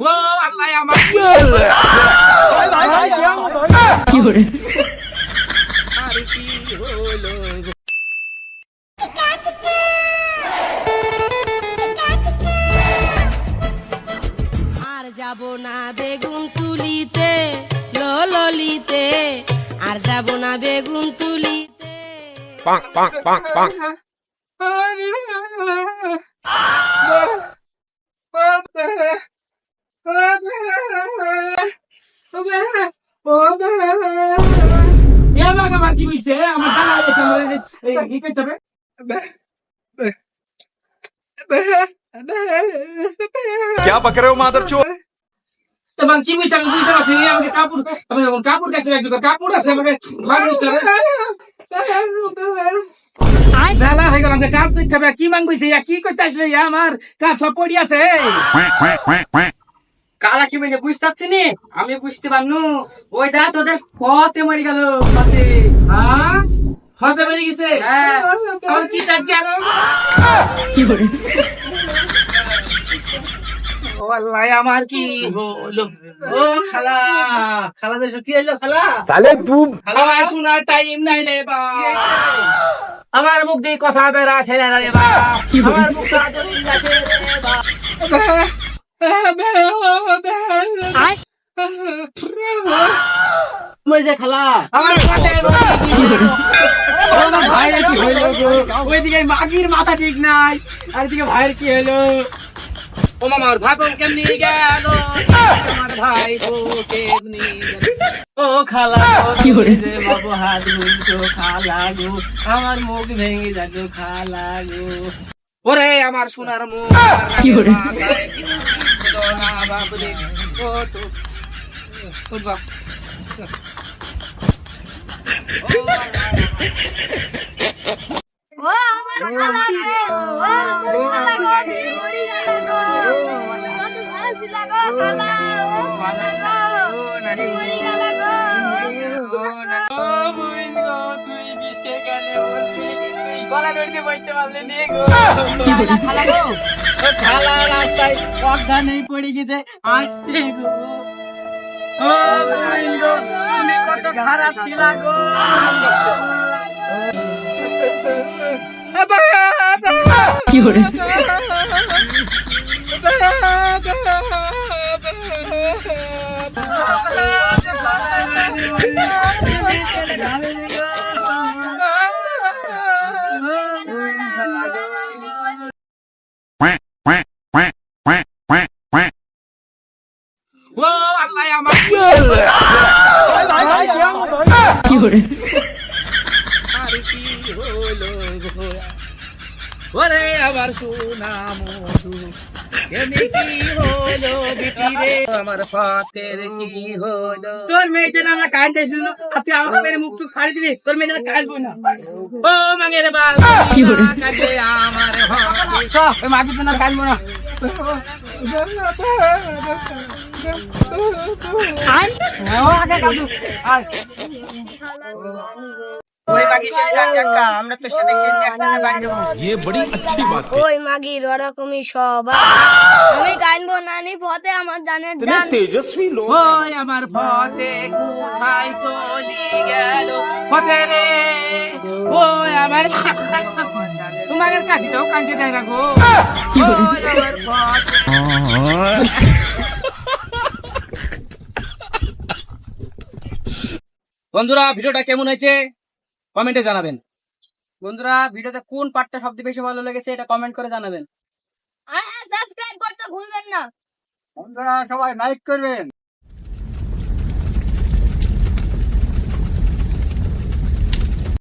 ও আল্লাহ আমার আর কি হলো? আর যাব না বেগুন তুলিতে ললিতে আর যাব না বেগুন তুলিতে। এবার আমার কি হইছে আমার क्या पक रहे हो मादर তোমার কি হইছে আমি বুঝতে পারছি না, আমাকে কাপড় আমি যখন কাপড় কাছে একজন কাপড় আছে আমাকে ভাগ হইছে বেলা হয়ে গেল আমাকে কাজ করতে হবে কি মাং বইছে কি করতে আসলে ইয়া আমার কাজ সব পড়ি আছে কালা কি বলে বুঝতে পারছি নি? আমি বুঝতে পারনু। ওই দা তোদের ফতে মরে গেল ফতে হ্যাঁ? মরে গেছে। হ্যাঁ। কি কি আমার কি? খালা খালা কি খালা? টাইম নাই মুখ দিয়ে কথা বেড়া না রে আমার মুখ মরে খালা। আমার ভাইয়ের কি হইল গো? ওইদিকে মাগির মাথা ঠিক নাই আর এদিকে ভাইয়ের কি হইল? ও মামা ওর ভাই বোন কেমনি গেল? আমার ভাই কেমনি ও খালা কি হইছে বাবু হাত ধুইছো খালা গো আমার মুখ ভেঙে যাবে খালা গো। ওরে আমার সোনার মুখ কি বাবরে ও তো ও বাপ ও আমার খালা গো ও আমার গো কত ভালো ছিল গো খালা ও খালা গো তুমি মরি গেলে গো ও বুইন গো তুই বিস্কে কেন বললি তুই গলা ধরতে বইতে পারলে নে গো খালা গো খালা রাস্তায় পদ্মা নেই পড়ে গেছে আসছে গো। ও গো তুমি ছিল ও আল্লাহ আমার আর কি গো? ওরে আমার সোনা মধু কেমনি কি হলো বিটি রে? আমার পাতের কি হলো? তোর মেয়ে যেন আমরা কাঁদতে ছিল তুই আমার মেয়ের মুখ টুক ফাড়ি দিবি তোর মেয়ে যেন কাঁদবো না। ও মাঙের বাল আমার মাটির জন্য কাঁদবো না। হ্যাঁ, ও আগে কাঁদু আয়। ওই বাকি চলে যাক একটা আমরা তোর সাথে গিয়ে একসাথে বাড়ি যাবো ये बड़ी अच्छी बात ওই মাগির ওরকমই সব আমি কাইনবো নানি পথে আমার জানের জান तेजस्वी लोग ওই আমার পথে কোথায় চলে গেল পথে রে ওই আমার তোমার কাশিটাও কান্দে দেয় না গো। ওই বন্ধুরা ভিডিওটা কেমন হয়েছে? কমেন্টে জানাবেন। বন্ধুরা ভিডিওতে কোন পার্টটা সবচেয়ে বেশি ভালো লেগেছে এটা কমেন্ট করে জানাবেন। আর সাবস্ক্রাইব করতে ভুলবেন না। বন্ধুরা সবাই লাইক করবেন।